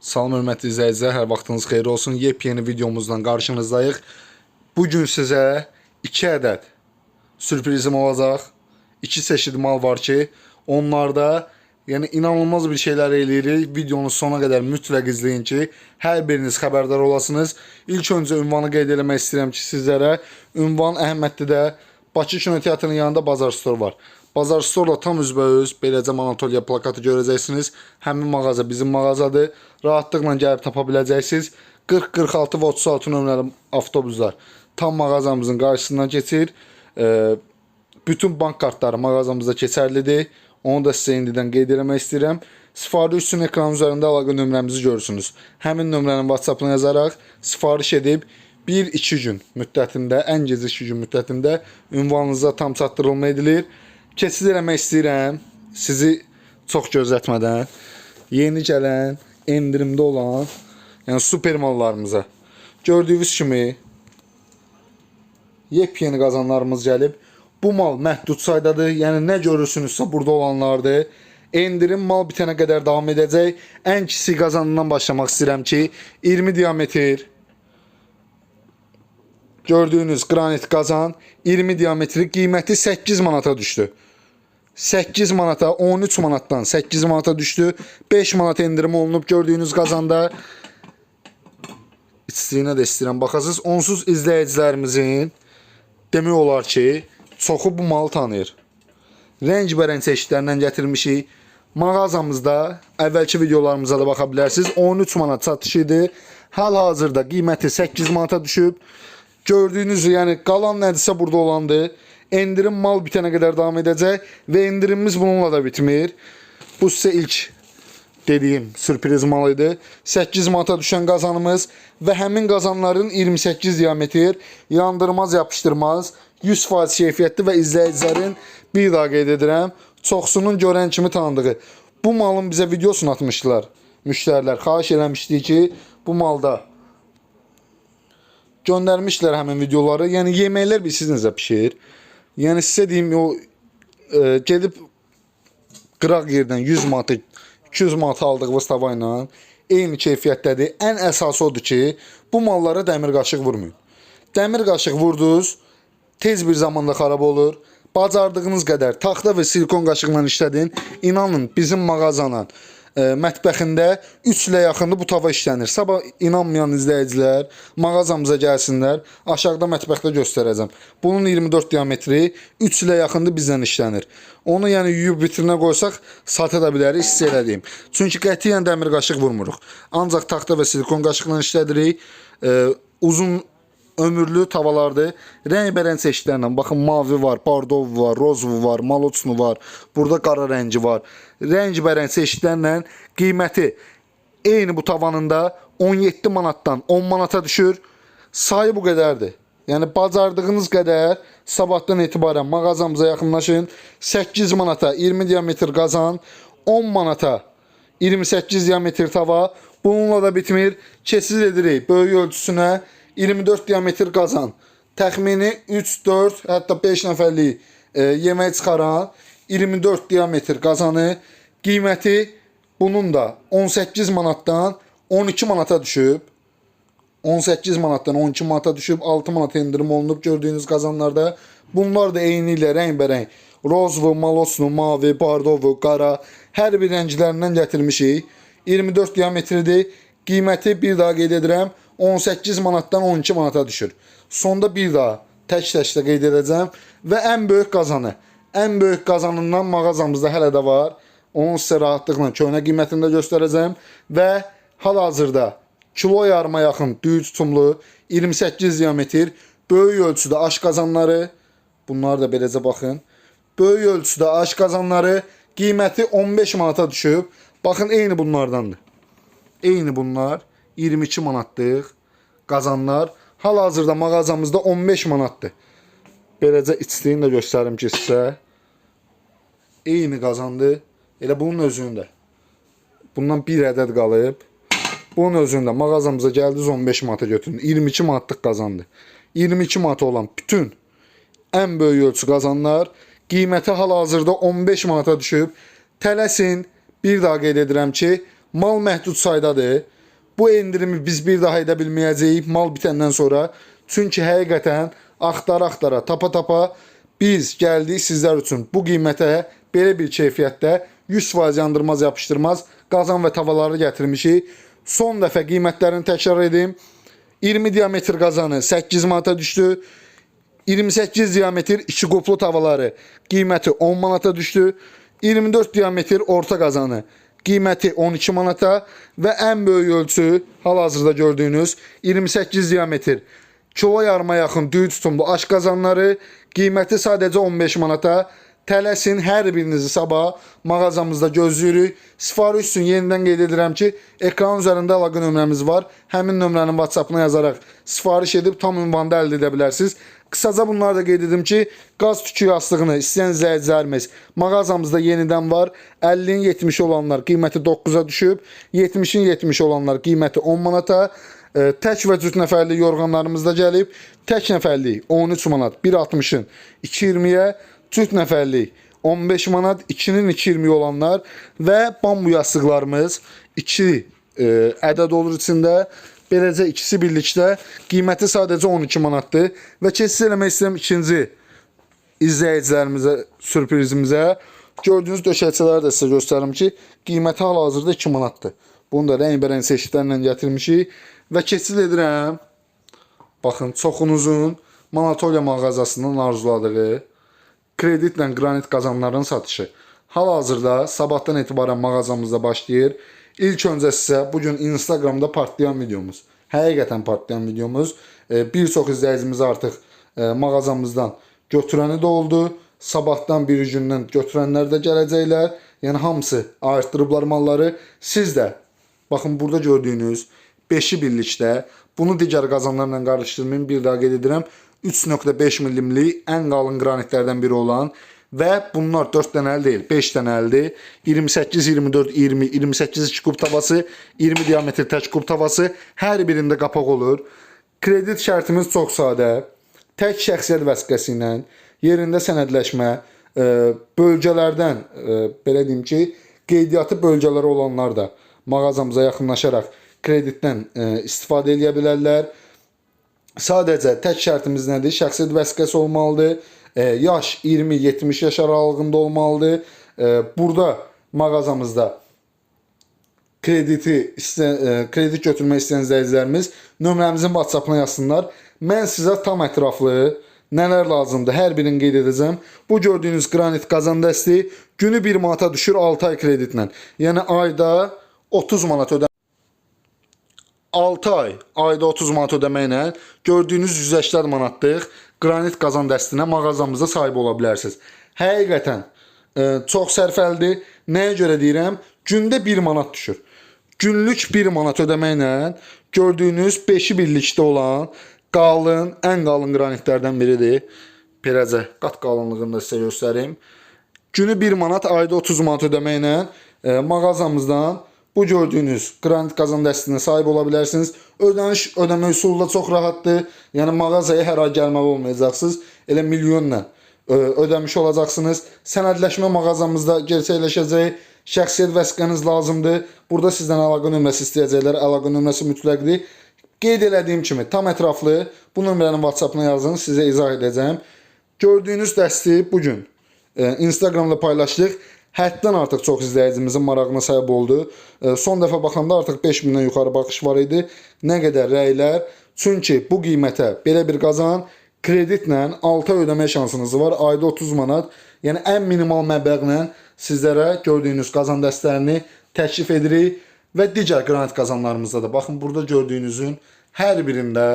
Salam hörmətli izləyicilər, hər vaxtınız xeyir olsun. Yepyeni videomuzla qarşınızdayıq. Bu gün sizə 2 ədəd sürprizim olacaq. 2 çeşid mal var ki, onlarda yəni inanılmaz bir şeylər eləyirik. Videonu sona qədər mütləq izləyin ki, hər biriniz xəbərdar olasınız. İlk öncə ünvanı qeyd eləmək istəyirəm ki, sizlərə ünvan Əhmədlidə Bakı Kino Teatrının yanında Bazar Store var. Bazar Store-la tam üzbəüz beləcə Anatoliya plakatı görəcəksiniz. Həmin mağaza bizim mağazadır. Rahatlıqla gəlib tapa biləcəksiniz. 40, 46 və 36 nömrəli avtobuslar tam mağazamızın qarşısından keçir. Bütün bank kartları mağazamızda keçərlidir. Onu da sizə indidən qeyd eləmək istəyirəm. Sifariş üçün ekran üzərində əlaqə nömrəmizi görürsünüz. Həmin nömrənin WhatsApp-ına yazaraq sifariş edib 1-2 gün müddətində, ən gec 2 gün müddətində ünvanınıza tam çatdırılma edilir. Keçid eləmək istəyirəm sizi çox gözlətmədən yeni gələn, endirimdə olan, yəni super mallarımıza. Gördüyünüz kimi yepyeni qazanlarımız gəlib. Bu mal məhdud saydadır. Yəni nə görürsünüzsə burada olanlardır. Endirim mal bitənə qədər davam edəcək. Ən kiçik qazanından başlamaq istəyirəm ki, 20 diametr gördüyünüz qranit qazan 20 diametri qiyməti 8 manata düşdü. 8 manata 13 manatdan 8 manata düşdü. 5 manat endirim olunub gördüyünüz qazanda istəyinə də istəyirəm baxasınız. Onsuz izləyicilərimizin demək olar ki, çoxu bu malı tanıyır. Rəng-bərəng çeşidlərindən gətirmişik. Mağazamızda əvvəlki videolarımıza da baxa bilərsiniz. 13 manat satış. Hal-hazırda qiyməti 8 manata düşüb. Gördüyünüz yəni qalan nədirsə burada olandı. Endirim mal bitənə qədər davam edəcək və endirimimiz bununla da bitmir. Bu sizə ilk dediyim sürpriz mal idi. 8 manata düşən qazanımız və həmin qazanların 28 diametr yandırmaz, yapışdırmaz, 100% keyfiyyətli və izləyicilərin bir daha qeyd edirəm, çoxsunun görən kimi tanıdığı. Bu malın bizə videosunu atmışdılar müştərilər. Xahiş eləmişdik ki, bu malda göndərmişlər həmin videoları. Yəni yeməklər bilirsiniz necə bişir. Yəni sizə deyim o e, gedib qıraq yerdən 100 manata 200 manata aldığınız tava ilə eyni keyfiyyətdədir. Ən əsası odur ki, bu mallara dəmir qaşıq vurmayın. Dəmir qaşıq vurdunuz, tez bir zamanda xarab olur. Bacardığınız qədər taxta və silikon qaşıqla işlədin. İnanın bizim mağazanın e, mətbəxində 3 ilə yaxındır bu tava işlənir. Sabah inanmayan izləyicilər mağazamıza gəlsinlər. Aşağıda mətbəxdə göstərəcəm. Bunun 24 diametri 3 ilə yaxındır bizdən işlənir. Onu yəni yuyub vitrinə qoysaq sata da bilərik, hiss elədiyim. Çünki qətiyyən dəmir qaşıq vurmuruq. Ancaq taxta və silikon qaşıqla işlədirik. E, uzun ömürlü tavalardır. Rəng-bərəng çeşidlərlə. Baxın, mavi var, bardov var, rozvu var, maloçnu var. Burada qara rəngi var. Rəng-bərəng çeşidlərlə qiyməti eyni bu tavanında 17 manatdan 10 manata düşür. Sayı bu qədərdir. Yəni bacardığınız qədər sabahdan etibarən mağazamıza yaxınlaşın. 8 manata 20 diametr qazan, 10 manata 28 diametr tava. Bununla da bitmir. Keçid edirik böyük ölçüsünə 24 diametr qazan. Təxmini 3-4, hətta 5 nəfərlik e, yemək çıxaran 24 diametr qazanı. Qiyməti bunun da 18 manatdan 12 manata düşüb. 18 manatdan 12 manata düşüb 6 manat endirim olunub gördüyünüz qazanlarda. Bunlar da eyni ilə rəng-bərəng. Rozvu, malosnu, mavi, bardovu, qara hər bir rənglərindən gətirmişik. 24 diametridir. Qiyməti bir daha qeyd edirəm 18 manatdan 12 manata düşür. Sonda bir daha tək-təklə qeyd edəcəm və ən böyük qazanı. Ən böyük qazanından mağazamızda hələ də var. Onu sizə rahatlıqla köhnə qiymətində göstərəcəm və hal-hazırda kilo yarıma yaxın düyü tutumlu 28 diametr böyük ölçüdə aş qazanları bunlar da beləcə baxın. Böyük ölçüdə aş qazanları qiyməti 15 manata düşüb. Baxın eyni bunlardandır. Eyni bunlar 22 manatlıq qazanlar. Hal-hazırda mağazamızda 15 manatdır. Beləcə içliyini də göstərim ki sizə. Eyni qazandı. Elə bunun özündə. Bundan bir ədəd qalıb. Bunun özündə mağazamıza gəldiniz 15 manata götürün. 22 manatlıq qazandı. 22 manata olan bütün ən böyük ölçü qazanlar qiyməti hal-hazırda 15 manata düşüb. Tələsin. Bir daha qeyd edirəm ki, Mal məhdud saydadır. Bu endirimi biz bir daha edə mal bitəndən sonra. Çünki həqiqətən axtara-axtara, tapa-tapa biz gəldik sizlər üçün bu qiymətə belə bir keyfiyyətdə 100% yandırmaz yapışdırmaz qazan və tavaları gətirmişik. Son dəfə qiymətlərini təkrar edim. 20 diametr qazanı 8 manata düşdü. 28 diametr iki qoplu tavaları qiyməti 10 manata düşdü. 24 diametr orta qazanı qiyməti 12 manata və ən böyük ölçü hal-hazırda gördüyünüz 28 diametr kilo yarıma yaxın düyü tutumlu aş qazanları qiyməti sadəcə 15 manata. Tələsin hər birinizi sabah mağazamızda gözləyirik. Sifariş üçün yenidən qeyd edirəm ki, ekran üzərində əlaqə nömrəmiz var. Həmin nömrənin WhatsApp-ına yazaraq sifariş edib tam ünvanda əldə edə bilərsiniz. Qısaca bunları da qeyd edim ki, qaz tükü yastığını istəyən izləyicilərimiz mağazamızda yenidən var. 50-in 70 olanlar qiyməti 9-a düşüb, 70-in 70 olanlar qiyməti 10 manata. E, tək və cüt nəfərlik yorğanlarımız da gəlib. Tək nəfərlik 13 manat, 1.60-ın 2.20-yə, cüt nəfərlik 15 manat, 2-nin 2.20 olanlar və bambu yastıqlarımız 2 e, ədəd olur içində. Beləcə ikisi birlikdə qiyməti sadəcə 12 manatdır və keçid eləmək istəyirəm ikinci izləyicilərimizə, sürprizimizə. Gördüyünüz döşəkçələri də sizə göstərim ki, qiyməti hal-hazırda 2 manatdır. Bunu da rəngbərəng seçkilərlə gətirmişik və keçid edirəm. Baxın, çoxunuzun Manatoliya mağazasının arzuladığı kreditlə qranit qazanların satışı hal-hazırda sabahdan etibarən mağazamızda başlayır. İlk öncə sizə bu gün Instagramda partlayan videomuz, həqiqətən partlayan videomuz. E, bir çox izləyicimiz artıq e, mağazamızdan götürəni də oldu. Sabahdan bir gündən götürənlər də gələcəklər. Yəni hamısı ayırtdırıblar malları. Siz də baxın burada gördüyünüz 5-i birlikdə bunu digər qazanlarla qarışdırmayın. Bir daha qeyd edirəm. 3.5 milimlik ən qalın qranitlərdən biri olan və bunlar 4 dənəli deyil, 5 dənəlidir. 28, 24, 20, 28 2 kub tavası, 20 diametr tək kub tavası. Hər birində qapaq olur. Kredit şərtimiz çox sadə. Tək şəxsiyyət vəsiqəsi ilə yerində sənədləşmə, e, bölgələrdən e, belə deyim ki, qeydiyyatı bölgələri olanlar da mağazamıza yaxınlaşaraq kreditdən e, istifadə edə bilərlər. Sadəcə tək şərtimiz nədir? Şəxsiyyət vəsiqəsi olmalıdır. E, yaş 20-70 yaş aralığında olmalıdır. E, burada mağazamızda krediti istə, e, kredit götürmək istəyən izləyicilərimiz nömrəmizin WhatsApp-ına yazsınlar. Mən sizə tam ətraflı nələr lazımdır hər birini qeyd edəcəm. Bu gördüyünüz qranit qazan dəsti günü 1 manata düşür 6 ay kreditlə. Yəni ayda 30 manat ödə 6 ay ayda 30 manat ödəməklə gördüyünüz 180 manatlıq qranit qazan dəstinə mağazamızda sahib ola bilərsiniz. Həqiqətən e, çox sərfəlidir. Nəyə görə deyirəm? Gündə 1 manat düşür. Günlük 1 manat ödəməklə gördüyünüz 5-i birlikdə olan qalın, ən qalın qranitlərdən biridir. Perəcə qat qalınlığını da sizə göstərim. Günü 1 manat, ayda 30 manat ödəməklə e, mağazamızdan bu gördüyünüz qranit qazan dəstinə sahib ola bilərsiniz. Ödəniş ödəmə üsulu da çox rahatdır. Yəni mağazaya hər ay gəlməli olmayacaqsınız. Elə milyonla ö, ödəmiş olacaqsınız. Sənədləşmə mağazamızda gerçəkləşəcək. Şəxsiyyət vəsiqəniz lazımdır. Burada sizdən əlaqə nömrəsi istəyəcəklər. Əlaqə nömrəsi mütləqdir. Qeyd elədiyim kimi tam ətraflı bu nömrənin WhatsApp-ına yazın, sizə izah edəcəm. Gördüyünüz dəsti bu gün e, Instagramda paylaşdıq. Həddən artıq çox izləyicimizin marağına səbəb oldu. E, Son dəfə baxanda artıq 5000-dən yuxarı baxış var idi. Nə qədər rəylər. Çünki bu qiymətə belə bir qazan kreditlə 6 ay ödəmə şansınız var. Ayda 30 manat. Yəni ən minimal məbləğlə sizlərə gördüyünüz qazan dəstlərini təklif edirik və digər qranit qazanlarımızda da. Baxın burada gördüyünüzün hər birində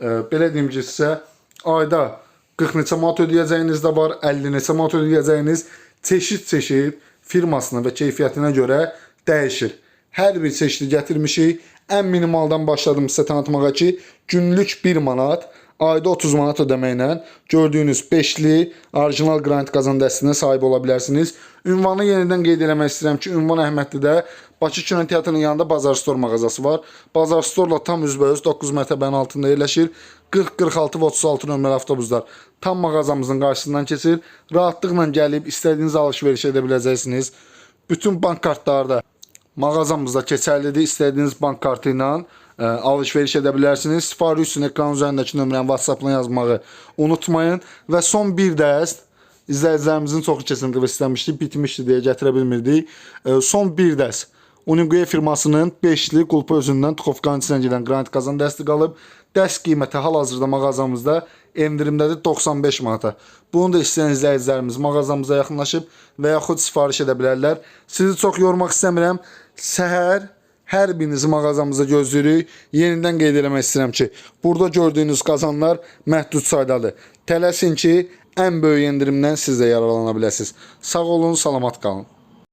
e, belə deyim ki, sizə ayda 40 neçə manat ödəyəcəyiniz də var, 50 neçə manat ödəyəcəyiniz çeşid-çeşid firmasına və keyfiyyətinə görə dəyişir. Hər bir çeşidi gətirmişik. Ən minimaldan başladım sizə tanıtmağa ki, günlük 1 manat, ayda 30 manat ödəməklə gördüyünüz 5-li orijinal qranit qazan dəstinə sahib ola bilərsiniz. Ünvanı yenidən qeyd eləmək istəyirəm ki, ünvan Əhmədlidə Bakı Kino Teatrının yanında Bazar Store mağazası var. Bazar Store-la tam üzbəüz 9 mərtəbənin altında yerləşir. 40, 46 və 36 nömrəli avtobuslar tam mağazamızın qarşısından keçir. Rahatlıqla gəlib istədiyiniz alış-veriş edə biləcəksiniz. Bütün bank kartları da mağazamızda keçərlidir. İstədiyiniz bank kartı ilə ə, alış-veriş edə bilərsiniz. Sifariş üçün ekran üzərindəki nömrəni WhatsApp-dan yazmağı unutmayın və son bir dəst izləyicilərimizin çoxu keçəndə istəmişdi, bitmişdi deyə gətirə bilmirdik. Ə, son bir dəst Uningue firmasının 5-li qulpu özündən Tuxovkanın içindən gedən qranit qazan dəsti qalıb. Dəst qiyməti hal-hazırda mağazamızda endirimdədir 95 manata. Bunu da istəyən izləyicilərimiz mağazamıza yaxınlaşıb və yaxud sifariş edə bilərlər. Sizi çox yormaq istəmirəm. Səhər hər birinizi mağazamızda gözləyirik. Yenidən qeyd eləmək istəyirəm ki, burada gördüyünüz qazanlar məhdud saydadır. Tələsin ki, ən böyük endirimdən siz də yararlana biləsiniz. Sağ olun, salamat qalın.